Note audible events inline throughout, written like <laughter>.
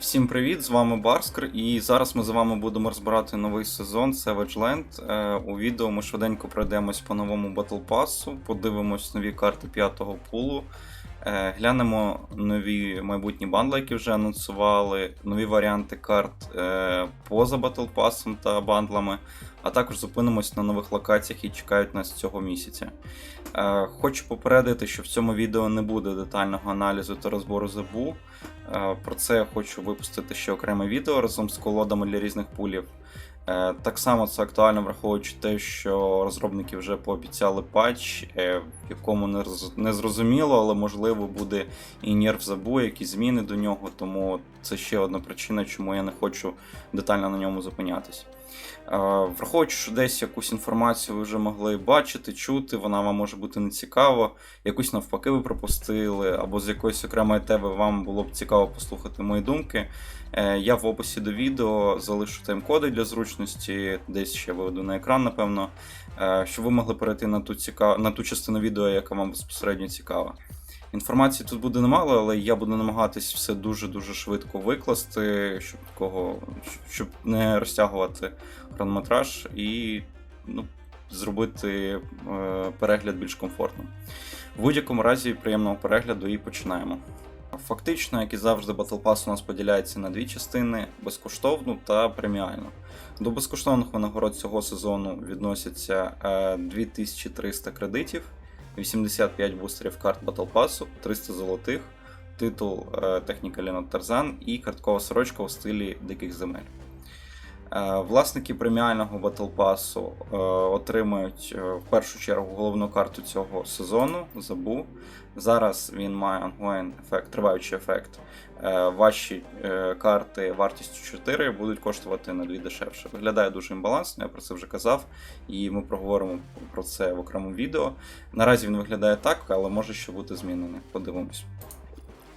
Всім привіт! З вами Барскр, і зараз ми з вами будемо розбирати новий сезон Savage Land. Е, У відео ми швиденько пройдемось по новому Battle Pass, подивимось нові карти п'ятого пулу, глянемо нові майбутні бандли, які вже анонсували, нові варіанти карт е, поза Battle Pass та бандлами, а також зупинимось на нових локаціях, які чекають нас цього місяця. Е, Хочу попередити, що в цьому відео не буде детального аналізу та розбору забу. Е, Про це я хочу випустити ще окреме відео разом з колодами для різних пулів. Е, Так само це актуально враховуючи те, що розробники вже пообіцяли патч, е, в якому не роз- не зрозуміло, але можливо буде і нерв забу, якісь зміни до нього, тому це ще одна причина, чому я не хочу детально на ньому зупинятись. Е, Враховуючи, що десь якусь інформацію ви вже могли бачити, чути, вона вам може бути не цікава, якусь навпаки ви пропустили, або з якоїсь окремої теми вам було б цікаво послухати мої думки. Е, Я в описі до відео залишу тайм-коди для зручності, десь ще виведу на екран, напевно, е, щоб ви могли перейти на ту, ціка... на ту частину відео, яка вам безпосередньо цікава. Інформації тут буде немало, але я буду намагатись все дуже-дуже швидко викласти, щоб такого, щоб не розтягувати хронометраж і ну, зробити е, перегляд більш комфортним. В будь-якому разі приємного перегляду і починаємо. Фактично, як і завжди, Battle Pass у нас поділяється на дві частини: безкоштовну та преміальну. До безкоштовних винагород цього сезону відносяться е, 2300 кредитів, 85 бустерів карт Battle Pass, 300 золотих, титул е, Техніка Ліна і карткова сорочка у стилі Диких земель. Е, Власники преміального Battle Pass е, отримають е, в першу чергу головну карту цього сезону Забу. Зараз він має ongoing ефект, триваючий ефект. Ваші карти вартістю 4 будуть коштувати на 2 дешевше. Виглядає дуже імбалансно, я про це вже казав, і ми проговоримо про це в окремому відео. Наразі він виглядає так, але може ще бути змінений. Подивимось.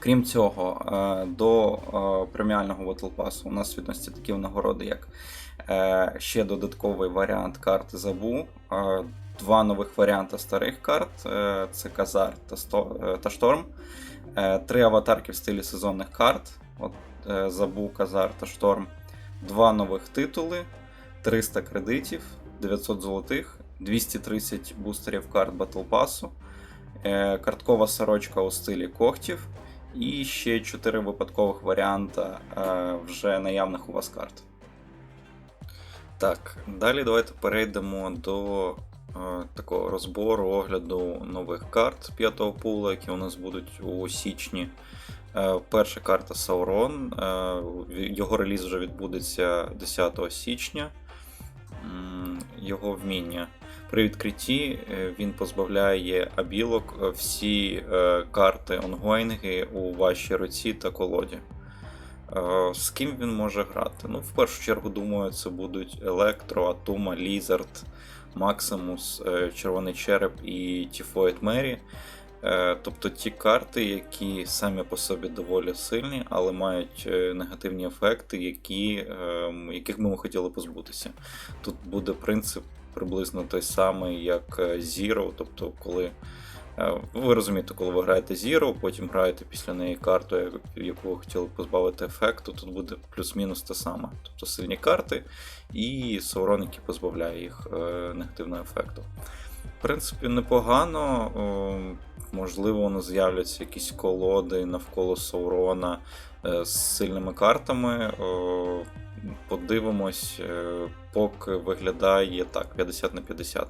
Крім цього, е, до е, преміального Battle Pass у нас відносяться такі нагороди, як е, ще додатковий варіант карти Забу, два нових варіанти старих карт це Казар та, Шторм, три аватарки в стилі сезонних карт от, Забу, Казар та Шторм, два нових титули, 300 кредитів, 900 золотих, 230 бустерів карт Battle Pass, карткова сорочка у стилі когтів. І ще 4 випадкових варіанта е, вже наявних у вас карт. Так, далі давайте перейдемо до е, такого розбору огляду нових карт п'ятого пула, які у нас будуть у січні. Е, перша карта Саурон. Його реліз вже відбудеться 10 січня. Його вміння. При відкритті е, він позбавляє абілок е, всі е, карти онгоїнги у вашій руці та колоді. З ким він може грати? Ну, в першу чергу, думаю, це будуть Електро, Атума, Лізард, Максимус, Червоний Череп і Тіфоїд Мері. Тобто ті карти, які самі по собі доволі сильні, але мають негативні ефекти, які, е, яких ми хотіли позбутися. Тут буде принцип приблизно той самий, як е, Zero, тобто, коли. е, Ви розумієте, коли ви граєте Zero, потім граєте після неї карту, яку ви хотіли позбавити ефекту, тут буде плюс-мінус те саме. Тобто сильні карти і Саурон, який позбавляє їх е, негативного ефекту. В принципі, непогано. Можливо, воно з'являться якісь колоди навколо Саурона з сильними картами. Подивимось, поки виглядає так, 50 на 50.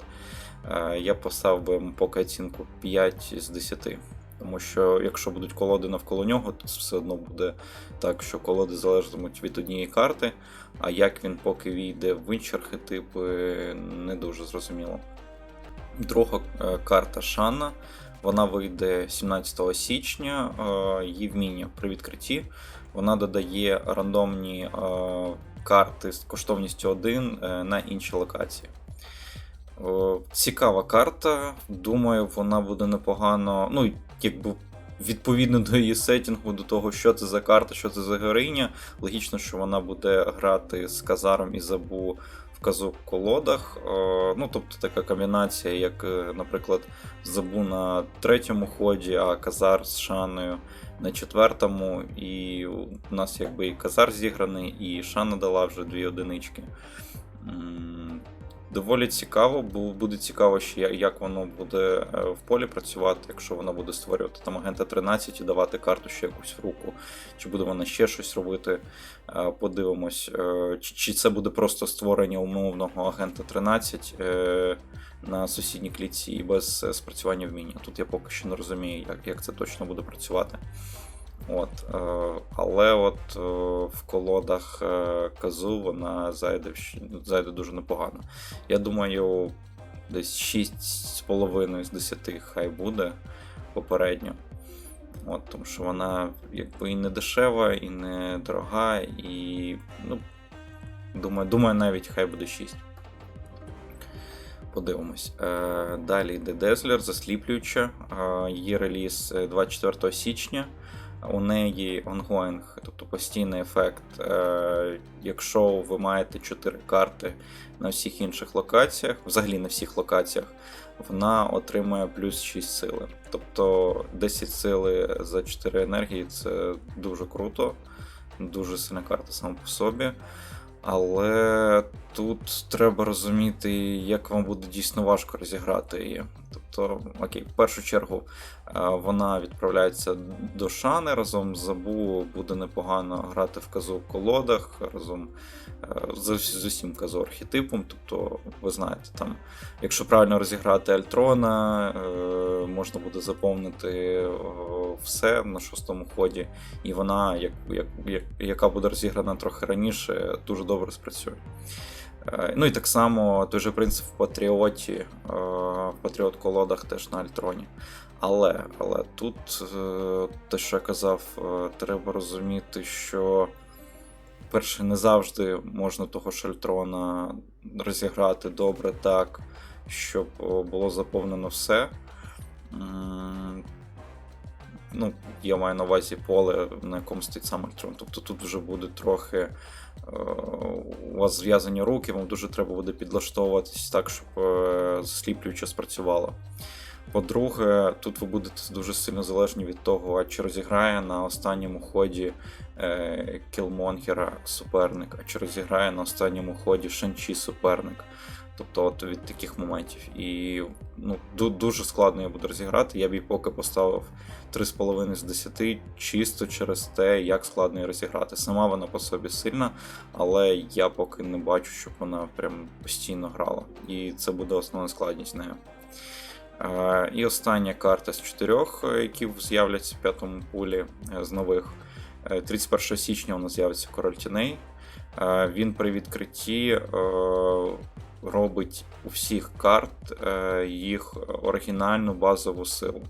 Е, Я поставив би поки оцінку 5 з 10. Тому що якщо будуть колоди навколо нього, то все одно буде так, що колоди залежатимуть від однієї карти, а як він поки війде в інші архетипи, не дуже зрозуміло. Друга е, карта Шанна. Вона вийде 17 січня. е, Її вміння при відкритті. Вона додає рандомні карти з коштовністю 1 е, на інші локації. Цікава карта. Думаю, вона буде непогано. Ну, якби відповідно до її сетінгу, до того, що це за карта, що це за героїня. Логічно, що вона буде грати з Казаром і Забу в казук колодах. Е, Ну, тобто така комбінація, як, е, наприклад, Забу на третьому ході, а Казар з Шаною на четвертому. І у нас якби і Казар зіграний, і Шана дала вже дві одинички. Доволі цікаво, бо буде цікаво, ще як воно буде е, в полі працювати, якщо вона буде створювати там агента 13 і давати карту ще якусь в руку, чи буде вона ще щось робити. Е, Подивимось, е, чи- це буде просто створення умовного агента 13 е, на сусідній клітці і без спрацювання вміння. Тут я поки що не розумію, як це точно буде працювати. От, е, але от е, в колодах е, казу вона зайде, зайде дуже непогано. Я думаю, десь 6,5 з 10 хай буде попередньо. От, тому що вона якби і не дешева, і не дорога, і ну, думаю, думаю, навіть хай буде 6. Подивимось. Далі йде Дезлер, засліплююча. Її реліз е, 24 січня. У неї онгоїнг, тобто постійний ефект. Е, якщо ви маєте 4 карти на всіх інших локаціях, взагалі на всіх локаціях, вона отримує плюс 6 сили. Тобто 10 сили за 4 енергії це дуже круто, дуже сильна карта сама по собі. Але тут треба розуміти, як вам буде дійсно важко розіграти її. Тобто, окей, в першу чергу е, вона відправляється до Шани разом з Забу буде непогано грати в казу в колодах разом е, з, з усім казу архетипом. Тобто, ви знаєте, там, якщо правильно розіграти Альтрона, е, можна буде заповнити все на шостому ході, і вона, як, як, яка буде розіграна трохи раніше, дуже добре спрацює. Е, Ну і так само той же принцип в Патріоті, е, в Патріот колодах теж на Альтроні. Але, але тут е, те, що я казав, треба розуміти, що перше, не завжди можна того ж Альтрона розіграти добре так, щоб було заповнено все. Ну, я маю на увазі поле, на якому стоїть сам Альтрон. Тобто тут вже буде трохи е, у вас зв'язані руки, вам дуже треба буде підлаштовуватись так, щоб е, засліплююче спрацювало. По-друге, тут ви будете дуже сильно залежні від того, а чи розіграє на останньому ході е, Кілмонгера суперник, а чи розіграє на останньому ході Шанчі суперник. Тобто от від таких моментів. І ну, дуже складно я буду розіграти. Я б їй поки поставив 3,5 з 10 чисто через те, як складно її розіграти. Сама вона по собі сильна, але я поки не бачу, щоб вона прям постійно грала. І це буде основна складність нею. Е, І остання карта з чотирьох, е, які з'являться в п'ятому пулі е, з нових. Е, 31 січня у нас з'явиться Король Тіней. Е, Він при відкритті е, робить у всіх карт е, їх оригінальну базову силу.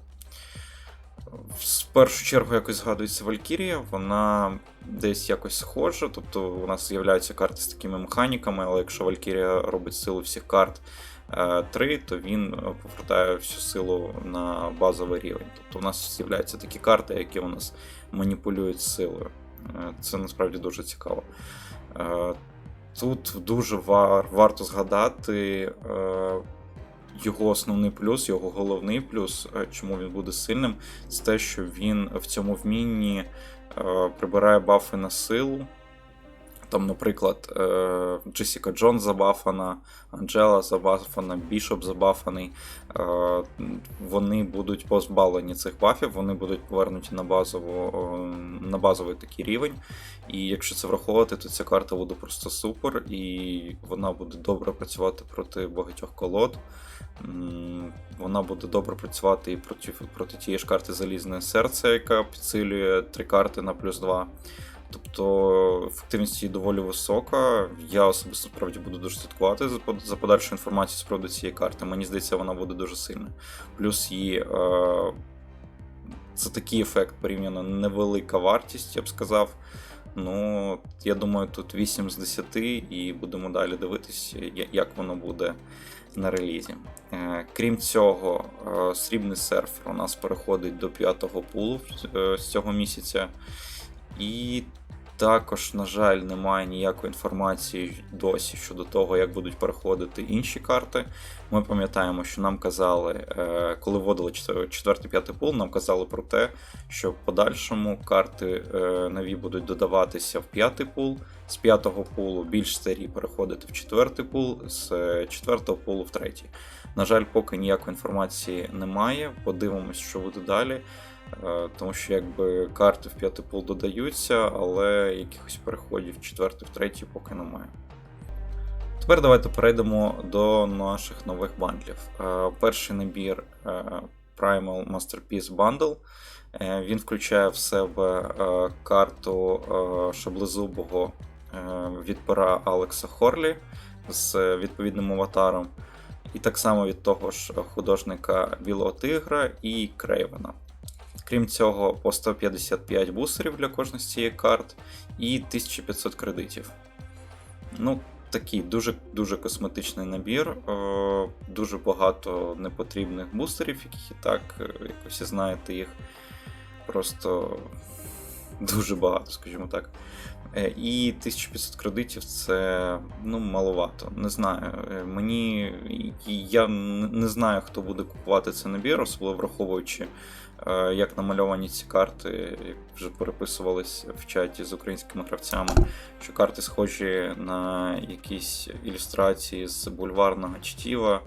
В першу чергу якось згадується Валькірія, вона десь якось схожа, тобто у нас з'являються карти з такими механіками, але якщо Валькірія робить силу всіх карт 3, то він е, повертає всю силу на базовий рівень. Тобто у нас з'являються такі карти, які у нас маніпулюють силою. Е, Це насправді дуже цікаво. Тут дуже вар, варто згадати е, його основний плюс, його головний плюс, е, чому він буде сильним, це те, що він в цьому вмінні е, прибирає бафи на силу. Там, наприклад, е, Джесіка Джонс забафана, Анджела забафана, Бішоп забафаний. Е, Вони будуть позбавлені цих бафів, вони будуть повернуті на базову, на базовий такий рівень. І якщо це враховувати, то ця карта буде просто супер, і вона буде добре працювати проти багатьох колод. Вона буде добре працювати і проти, проти тієї ж карти Залізне серце, яка підсилює три карти на плюс 2. Тобто ефективність її доволі висока. Я особисто справді буду дуже слідкувати за, подальшою інформацією з приводу цієї карти. Мені здається, вона буде дуже сильна. Плюс її. Е- це такий ефект порівняно невелика вартість, я б сказав. Ну, я думаю, тут 8 з 10, і будемо далі дивитися, як воно буде на релізі. Е, Крім цього, е, срібний серфер у нас переходить до п'ятого пулу е, з цього місяця. І також, на жаль, немає ніякої інформації досі щодо того, як будуть переходити інші карти. Ми пам'ятаємо, що нам казали, е, коли вводили 4-5 пул, нам казали про те, що в подальшому карти е, нові будуть додаватися в п'ятий пул, з п'ятого пулу більш старі переходити в четвертий пул, з четвертого пулу в третій. На жаль, поки ніякої інформації немає. Подивимось, що буде далі. Е, тому що якби карти в п'ятий пул додаються, але якихось переходів четвертий, в третій поки немає. Тепер давайте перейдемо до наших нових бандлів. Е, перший набір е, Primal Masterpiece Bundle. Він включає в себе карту шаблезубого від пера Алекса Хорлі з відповідним аватаром. І так само від того ж художника Білого Тигра і Крейвена. Крім цього, по 155 бустерів для кожної з цієї карт і 1500 кредитів. Ну, такий дуже дуже косметичний набір. Е, дуже багато непотрібних бустерів, яких і так, е, як ви всі знаєте, їх просто дуже багато, скажімо так. Е, і 1500 кредитів це ну, маловато. Не знаю. Мені я не знаю, хто буде купувати цей набір, особливо враховуючи як намальовані ці карти, як вже переписувались в чаті з українськими гравцями, що карти схожі на якісь ілюстрації з бульварного чтіва,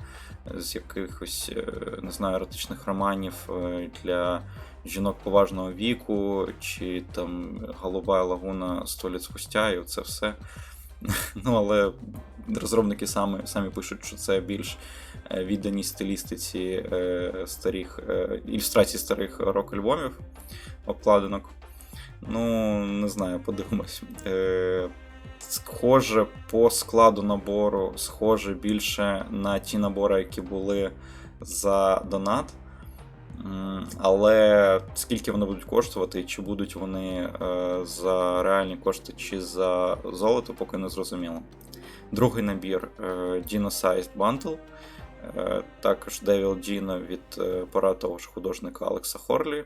з якихось е, не знаю, еротичних романів е, для жінок поважного віку, чи там Голуба лагуна сто літ спустя, і це все. <laughs> Ну, але розробники самі самі пишуть, що це більш Е, віддані стилістиці е, старих е, ілюстрацій старих рок-альбомів обкладинок. Ну, не знаю, подивимось. Схоже по складу набору, схоже більше на ті набори, які були за донат. Але скільки вони будуть коштувати, чи будуть вони за реальні кошти, чи за золото, поки не зрозуміло. Другий набір Dino Sized Bundle. Е, також Девіл Діно від е, пора того ж художника Алекса Хорлі.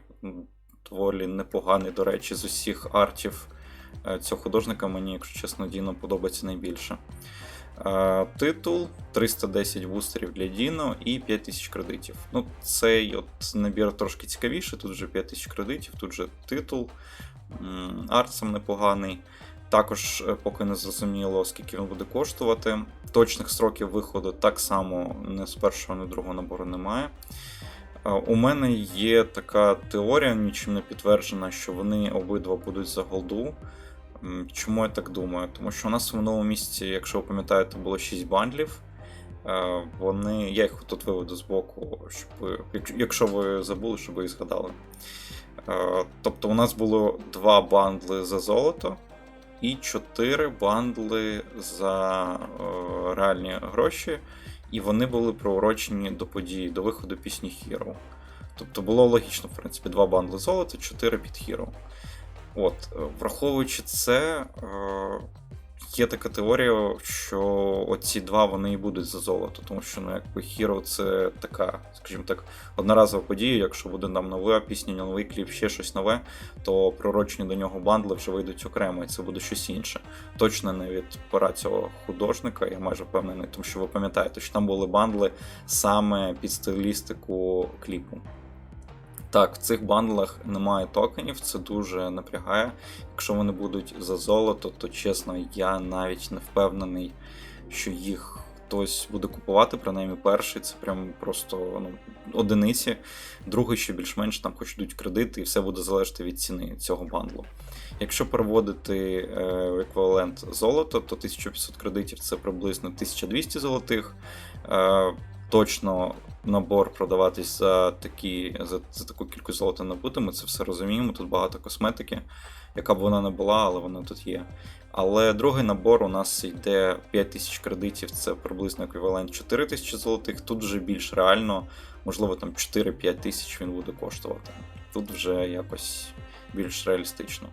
Доволі непоганий, до речі, з усіх артів е, цього художника мені, якщо чесно, Діно подобається найбільше. Титул 310 бустерів для Діно і 5000 кредитів. Ну, Цей от набір трошки цікавіший, тут вже 5000 кредитів, тут же титул. Арт сам непоганий. Також е, поки не зрозуміло, скільки він буде коштувати. Точних строків виходу так само не з першого, ні другого набору немає. Е, у мене є така теорія, нічим не підтверджена, що вони обидва будуть за голду. Чому я так думаю? Тому що у нас в минулому місці, якщо ви пам'ятаєте, було 6 бандлів. Е, вони, Я їх тут виведу з боку, щоб, якщо ви забули, щоб ви їх згадали. Тобто у нас було два бандли за золото і 4 бандли за е, реальні гроші, і вони були приурочені до події, до виходу пісні Hero. Тобто було логічно, в принципі, два бандли золота, 4 під Hero. От, Враховуючи це, е, є така теорія, що оці два вони і будуть за золото, тому що ну, якби Hero це така, скажімо так, одноразова подія. Якщо буде нам нова пісня, новий кліп, ще щось нове, то пророчені до нього бандли вже вийдуть окремо, і це буде щось інше. Точно не від пора цього художника, я майже впевнений, тому що ви пам'ятаєте, що там були бандли саме під стилістику кліпу. Так, в цих бандлах немає токенів, це дуже напрягає. Якщо вони будуть за золото, то чесно, я навіть не впевнений, що їх хтось буде купувати, принаймні перший, це прям просто ну, одиниці. Другий ще більш-менш там хоч йдуть кредити, і все буде залежати від ціни цього бандлу. Якщо переводити е, еквівалент золота, то 1500 кредитів це приблизно 1200 золотих. Е, точно набор продаватись за такі, за, за таку кількість золота не буде. Ми це все розуміємо. Тут багато косметики, яка б вона не була, але вона тут є. Але другий набор у нас йде 5 тисяч кредитів, це приблизно еквівалент 4 тисячі золотих. Тут вже більш реально, можливо, там 4-5 тисяч він буде коштувати. Тут вже якось більш реалістично.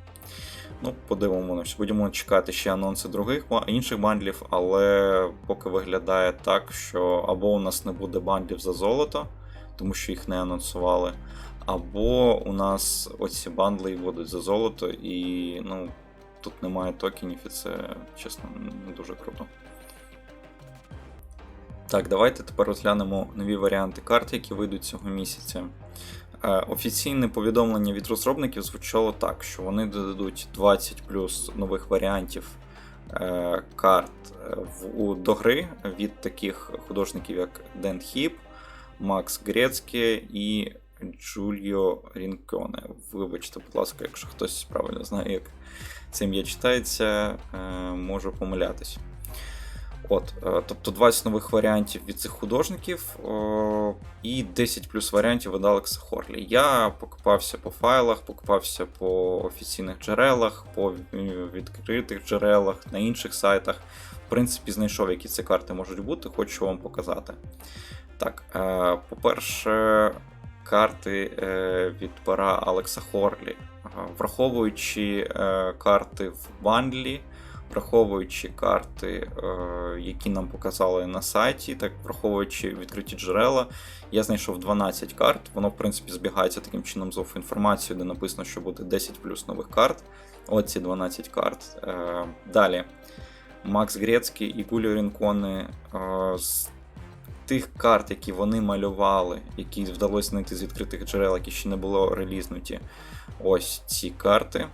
Ну, подивимося, будемо чекати ще анонси других інших бандлів, але поки виглядає так, що або у нас не буде бандлів за золото, тому що їх не анонсували, або у нас оці бандли будуть за золото, і ну, тут немає токенів, і це, чесно, не дуже круто. Так, давайте тепер розглянемо нові варіанти карт, які вийдуть цього місяця. Е, Офіційне повідомлення від розробників звучало так, що вони додадуть 20 плюс нових варіантів е, карт е, в, до гри від таких художників, як Ден Хіп, Макс Грецьке і Джульо Рінконе. Вибачте, будь ласка, якщо хтось правильно знає, як це ім'я читається, можу помилятись. От, е, тобто 20 нових варіантів від цих художників і 10 плюс варіантів від Алекса Хорлі. Я покупався по файлах, покупався по офіційних джерелах, по відкритих джерелах, на інших сайтах. В принципі, знайшов, які ці карти можуть бути, хочу вам показати. Так, е, по-перше, карти е, від пара Алекса Хорлі. Враховуючи е, карти в бандлі, враховуючи карти, е, які нам показали на сайті, так враховуючи відкриті джерела, я знайшов 12 карт. Воно, в принципі, збігається таким чином з інформацією, де написано, що буде 10 плюс нових карт. От ці 12 карт. Е, Далі. Макс Грецький і Гуліо Рінкони з тих карт, які вони малювали, які вдалося знайти з відкритих джерел, які ще не було релізнуті. Ось ці карти.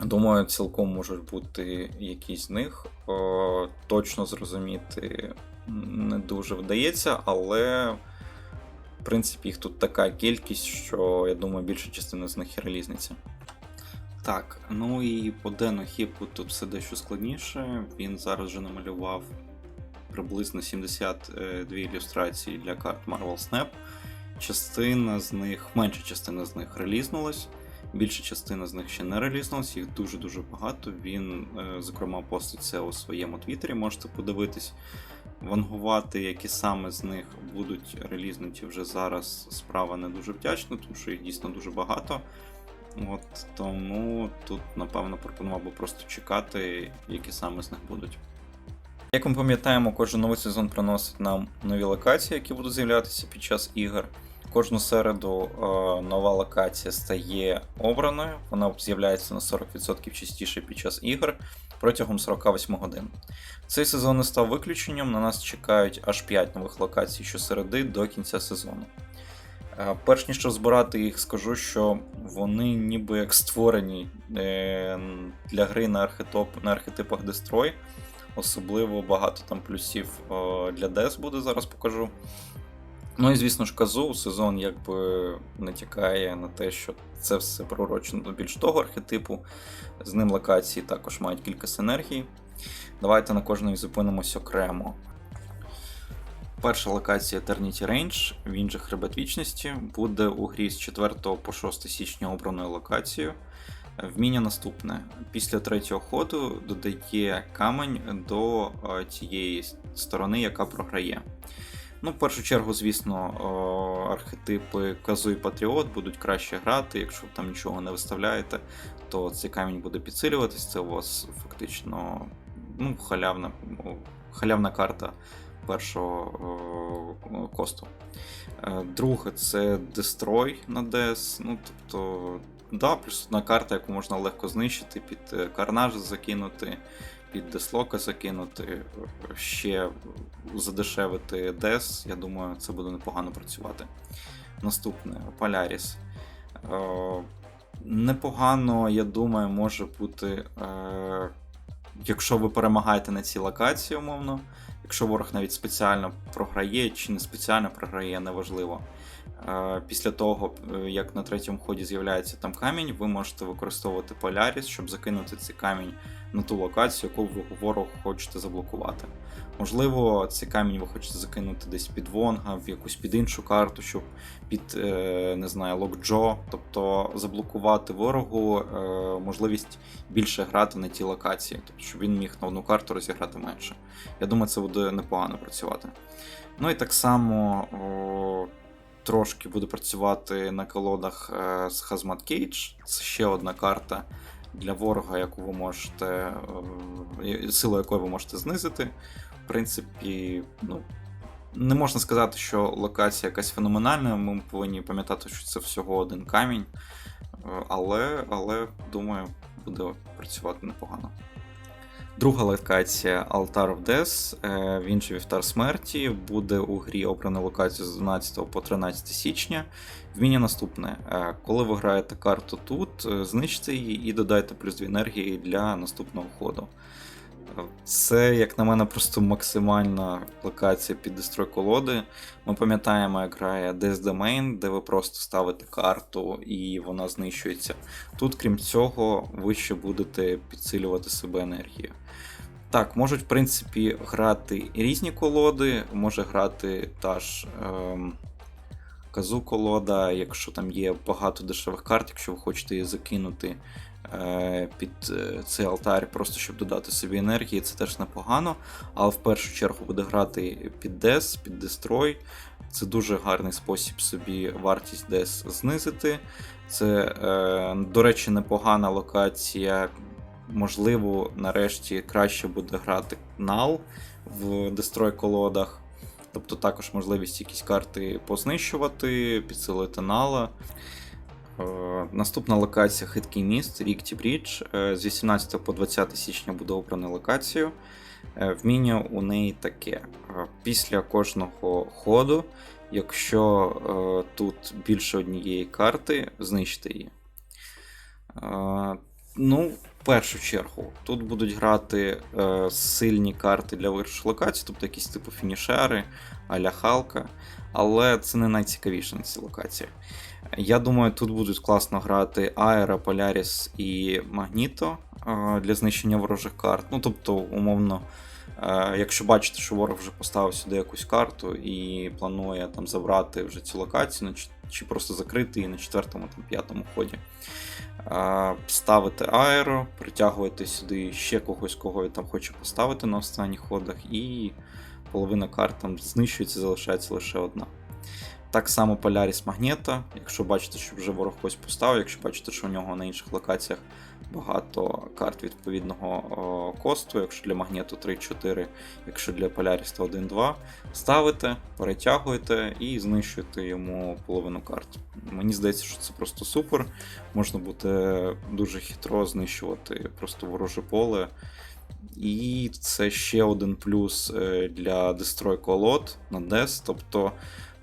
Думаю, цілком можуть бути якісь з них. Точно зрозуміти не дуже вдається, але в принципі їх тут така кількість, що я думаю, більша частина з них і релізниця. Так, ну і по Дену Хіпу тут все дещо складніше. Він зараз вже намалював приблизно 72 ілюстрації для карт Marvel Snap. Частина з них, менша частина з них релізнулась. Більша частина з них ще не релізнулась, їх дуже-дуже багато. Він, е, зокрема, постить це у своєму твіттері, можете подивитись. Вангувати, які саме з них будуть релізнуті вже зараз, справа не дуже вдячна, тому що їх дійсно дуже багато. От Тому тут, напевно, пропонував би просто чекати, які саме з них будуть. Як ми пам'ятаємо, кожен новий сезон приносить нам нові локації, які будуть з'являтися під час ігор. Кожну середу е, нова локація стає обраною, вона з'являється на 40% частіше під час ігор протягом 48 годин. Цей сезон не став виключенням, на нас чекають аж 5 нових локацій щосереди до кінця сезону. Е, перш ніж розбирати їх, скажу, що вони ніби як створені е, для гри на, архетоп, на архетипах Destroy. Особливо багато там плюсів для DES буде, зараз покажу. Ну і звісно ж, казу, сезон якби натякає на те, що це все пророчено до більш того архетипу. З ним локації також мають кілька синергій. Давайте на кожної зупинимось окремо. Перша локація Eternity Range, він же Хребет Вічності, буде у грі з 4 по 6 січня обраною локацією. Вміння наступне. Після третього ходу додає камень до тієї сторони, яка програє. Ну, в першу чергу, звісно, архетипи Казу і Патріот будуть краще грати. Якщо ви там нічого не виставляєте, то цей камінь буде підсилюватись. Це у вас фактично ну, халявна, халявна карта першого косту. Е, друге, це Destroy на DS. Ну, тобто, да, плюс одна карта, яку можна легко знищити, під е, карнаж закинути, під деслока закинути, ще задешевити DES, я думаю, це буде непогано працювати. Наступне Polaris. Е, непогано, я думаю, може бути, якщо ви перемагаєте на цій локації, умовно. Якщо ворог навіть спеціально програє чи не спеціально програє, неважливо. Е, після того, е, як на третьому ході з'являється там камінь, ви можете використовувати Поляріс, щоб закинути цей камінь на ту локацію, яку ви ворог хочете заблокувати. Можливо, цей камінь ви хочете закинути десь під Вонга, в якусь під іншу карту, щоб під е, не знаю, Локджо, тобто заблокувати ворогу можливість більше грати на ті локації, тобто щоб він міг на одну карту розіграти менше. Я думаю, це буде непогано працювати. Ну і так само. Трошки буде працювати на колодах е, з Hazmat Cage. Це ще одна карта для ворога, яку ви можете, е, силу якої ви можете знизити. В принципі, ну, не можна сказати, що локація якась феноменальна. Ми повинні пам'ятати, що це всього один камінь. Е, але, але думаю, буде працювати непогано. Друга локація Altar of Death, він же Вівтар смерті, буде у грі обрана локація з 12 по 13 січня. Вміння наступне: Е, коли ви граєте карту тут, е, знищте її і додайте плюс 2 енергії для наступного ходу. Це, як на мене, просто максимальна локація під дестрой колоди. Ми пам'ятаємо, як грає Death Domain, де ви просто ставите карту і вона знищується. Тут, крім цього, ви ще будете підсилювати себе енергією. Так, можуть, в принципі, грати різні колоди, може грати та ж ем, казу колода, якщо там є багато дешевих карт, якщо ви хочете її закинути під е, цей алтарь, просто щоб додати собі енергії, це теж непогано. Але в першу чергу буде грати під Дес, під Дестрой. Це дуже гарний спосіб собі вартість Дес знизити. Це, е, до речі, непогана локація. Можливо, нарешті краще буде грати нал в дестрой колодах. Тобто також можливість якісь карти познищувати, підсилити нала. Е, Наступна локація Хиткий міст, Рікті Брідж. Е, З 18 по 20 січня буде обрана локацію. Е, Вміння у неї таке. Після кожного ходу, якщо тут більше однієї карти, знищте її. Ну, в першу чергу, тут будуть грати сильні карти для виграшу локацій, тобто якісь типу фінішери, аля Халка, але це не найцікавіше на цій локації. Я думаю, тут будуть класно грати Аера, Поляріс і Магніто е, для знищення ворожих карт. Ну, тобто, умовно, е, якщо бачите, що ворог вже поставив сюди якусь карту і планує там забрати вже цю локацію, чи, просто закрити її на четвертому там п'ятому ході. Е, Ставити аеро, притягуєте сюди ще когось, кого він там хоче поставити на останніх ходах, і половина карт там знищується, залишається лише одна. Так само Поляріс Магнета, якщо бачите, що вже ворог когось поставив, якщо бачите, що у нього на інших локаціях багато карт відповідного косту, якщо для Магнету 3-4, якщо для Поляріста 1-2, ставите, перетягуєте і знищуєте йому половину карт. Мені здається, що це просто супер. Можна буде дуже хитро знищувати просто вороже поле. І це ще один плюс е, для дестрой колод на DES. Тобто,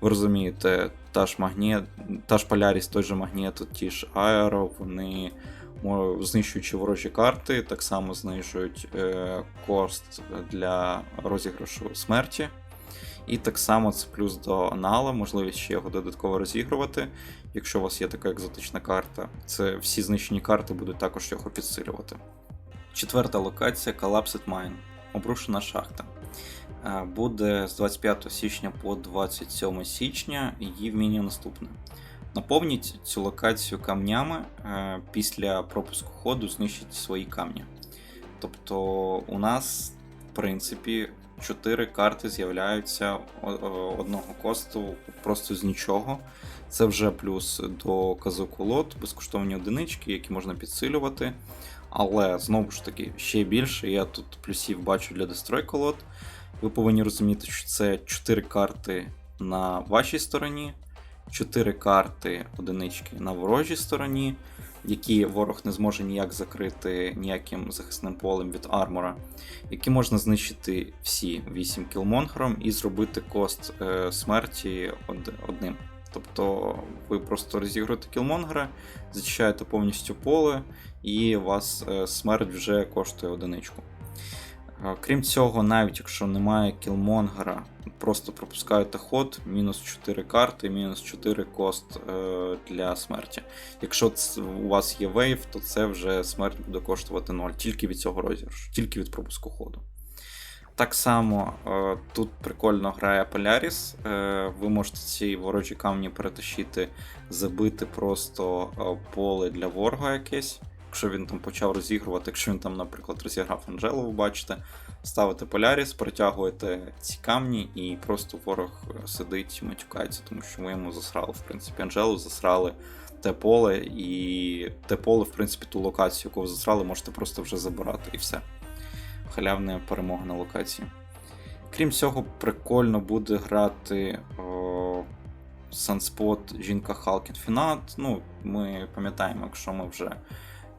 ви розумієте, та ж магніт, та ж Поляріс, той же магніт, ті ж Аеро, вони знищуючи ворожі карти, так само знижують е, кост для розіграшу смерті. І так само це плюс до анала, можливість ще його додатково розігрувати. Якщо у вас є така екзотична карта, це всі знищені карти будуть також його підсилювати. Четверта локація Collapsed Mine. Обрушена шахта. Е, Буде з 25 січня по 27 січня. Її вміння наступне. Наповніть цю локацію камнями. е, Після пропуску ходу знищіть свої камні. Тобто, у нас, в принципі, 4 карти з'являються одного косту просто з нічого. Це вже плюс до казуку лот, безкоштовні одинички, які можна підсилювати. Але знову ж таки, ще більше я тут плюсів бачу для дестрой колод. Ви повинні розуміти, що це 4 карти на вашій стороні, 4 карти одинички на ворожій стороні, які ворог не зможе ніяк закрити ніяким захисним полем від армора, які можна знищити всі 8 кілмонгером і зробити кост е, смерті од- одним. Тобто ви просто розігруєте кілмонгера, зачищаєте повністю поле, і у вас е, смерть вже коштує одиничку. Крім цього, навіть якщо немає кілмонгера, просто пропускаєте ход, мінус 4 карти, мінус 4 кост е, для смерті. Якщо у вас є вейв, то це вже смерть буде коштувати 0, тільки від цього розіграшу, тільки від пропуску ходу. Так само е, тут прикольно грає Поляріс. Е, ви можете ці ворожі камні перетащити, забити просто поле для ворога якесь. Якщо він там почав розігрувати, якщо він там, наприклад, розіграв Анжелу, ви бачите, ставите Поляріс, притягуєте ці камні, і просто ворог е, сидить, матюкається, тому що ви йому засрали, в принципі, Анжелу засрали те поле, і те поле, в принципі, ту локацію, яку ви засрали, можете просто вже забирати, і все. Халявна перемога на локації. Крім цього, прикольно буде грати Sunspot Жінка Халкін Фінат. Ну, ми пам'ятаємо, якщо ми вже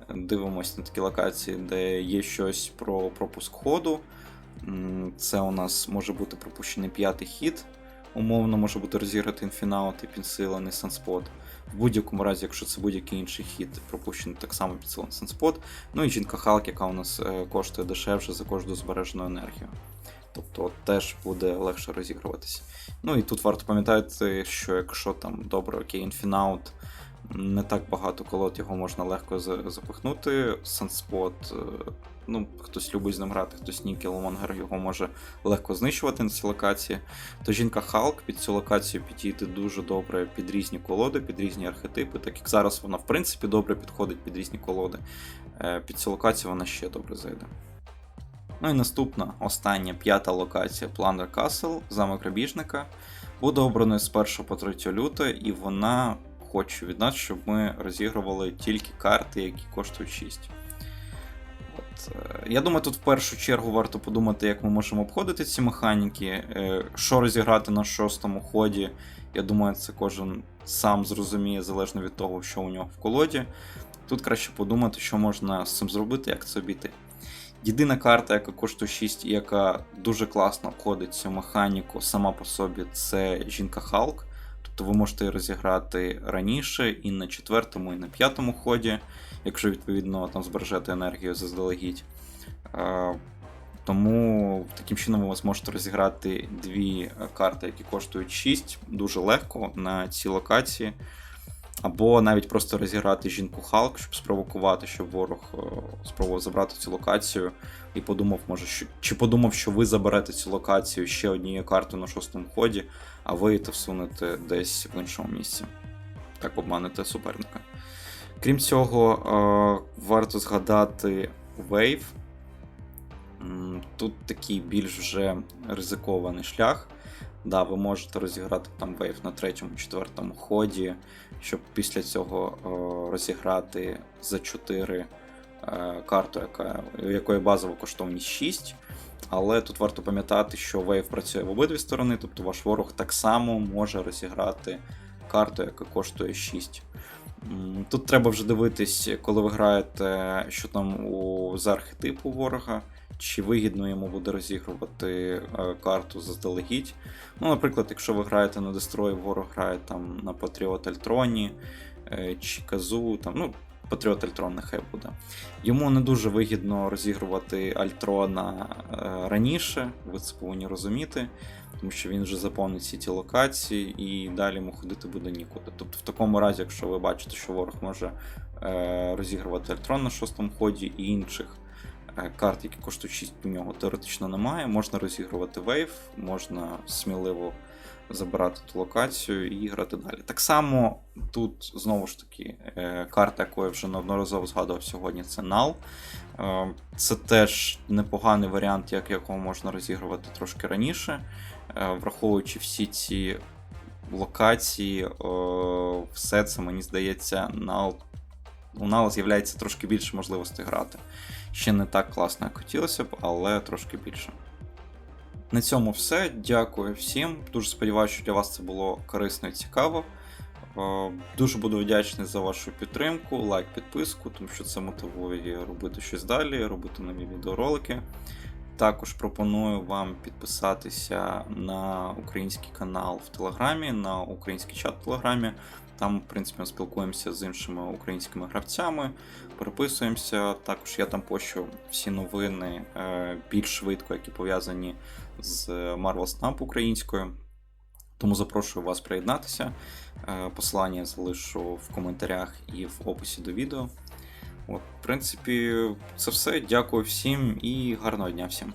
Дивимось на такі локації, де є щось про пропуск ходу. Це у нас може бути пропущений п'ятий хід. Умовно може бути розіграти інфінаут і підсилений санспот. В будь-якому разі, якщо це будь-який інший хід, пропущений так само підсилений санспот. Ну і жінка Халк, яка у нас е, коштує дешевше за кожну збережену енергію. Тобто теж буде легше розігруватися. Ну і тут варто пам'ятати, що якщо там добре, окей, інфінаут, не так багато колод, його можна легко запихнути. Санспот, е, ну, хтось любить з ним грати, хтось ні, Кіломонгер його може легко знищувати на цій локації. То жінка Халк під цю локацію підійде дуже добре під різні колоди, під різні архетипи, так як зараз вона в принципі добре підходить під різні колоди. Е, Під цю локацію вона ще добре зайде. Ну і наступна, остання, п'ята локація Plunder Castle, замок грабіжника. Буде обраною з 1 по 3 лютого, і вона хоче від нас, щоб ми розігрували тільки карти, які коштують 6. От, е, я думаю, тут в першу чергу варто подумати, як ми можемо обходити ці механіки, е, що розіграти на шостому ході. Я думаю, це кожен сам зрозуміє залежно від того, що у нього в колоді. Тут краще подумати, що можна з цим зробити, як це обійти. Єдина карта, яка коштує 6 і яка дуже класно обходить цю механіку сама по собі, це жінка Халк. Тобто ви можете розіграти раніше і на четвертому, і на п'ятому ході, якщо відповідно там збережете енергію заздалегідь. Е, Тому таким чином ви зможете розіграти дві карти, які коштують 6 дуже легко на цій локації. Або навіть просто розіграти жінку Халк, щоб спровокувати, щоб ворог е, спробував забрати цю локацію і подумав, може, що чи подумав, що ви заберете цю локацію ще однією картою на шостому ході, а ви це всунете десь в іншому місці. Так обманете суперника. Крім цього, е, варто згадати Wave. Тут такий більш вже ризикований шлях. Да, ви можете розіграти там вейв на третьому, четвертому ході, щоб після цього розіграти за 4 е, карту, яка, якої базова коштовність 6. Але тут варто пам'ятати, що Wave працює в обидві сторони, тобто ваш ворог так само може розіграти карту, яка коштує 6. Тут треба вже дивитись, коли ви граєте, що там у за архетипу ворога, чи вигідно йому буде розігрувати е, карту заздалегідь. Ну, наприклад, якщо ви граєте на Дестрої, ворог грає там на Патріот Альтроні е, чи Казу, там, ну, Патріот Альтрон нехай буде. Йому не дуже вигідно розігрувати Альтрона е, раніше, ви це повинні розуміти, тому що він вже заповнить всі ті локації і далі йому ходити буде нікуди. Тобто, в такому разі, якщо ви бачите, що ворог може е, розігрувати Альтрон на шостому ході і інших е, карт, які коштують 6 у нього, теоретично немає. Можна розігрувати вейв, можна сміливо забирати ту локацію і грати далі. Так само тут знову ж таки е, карта, яку я вже неодноразово згадував сьогодні, це Нал. Е, Це теж непоганий варіант, як якого можна розігрувати трошки раніше, враховуючи всі ці локації, е, все це мені здається. У Нала з'являється трошки більше можливостей грати. Ще не так класно, як хотілося б, але трошки більше. На цьому все. Дякую всім. Дуже сподіваюся, що для вас це було корисно і цікаво. Е, Дуже буду вдячний за вашу підтримку, лайк, підписку, тому що це мотивує робити щось далі, робити нові відеоролики. Також пропоную вам підписатися на український канал в Телеграмі, на український чат в Телеграмі. Там, в принципі, ми спілкуємося з іншими українськими гравцями, переписуємося. Також я там пощу всі новини е, більш швидко, які пов'язані з Marvel Snap українською. Тому запрошую вас приєднатися. Е, Посилання залишу в коментарях і в описі до відео. От, в принципі, це все. Дякую всім і гарного дня всім.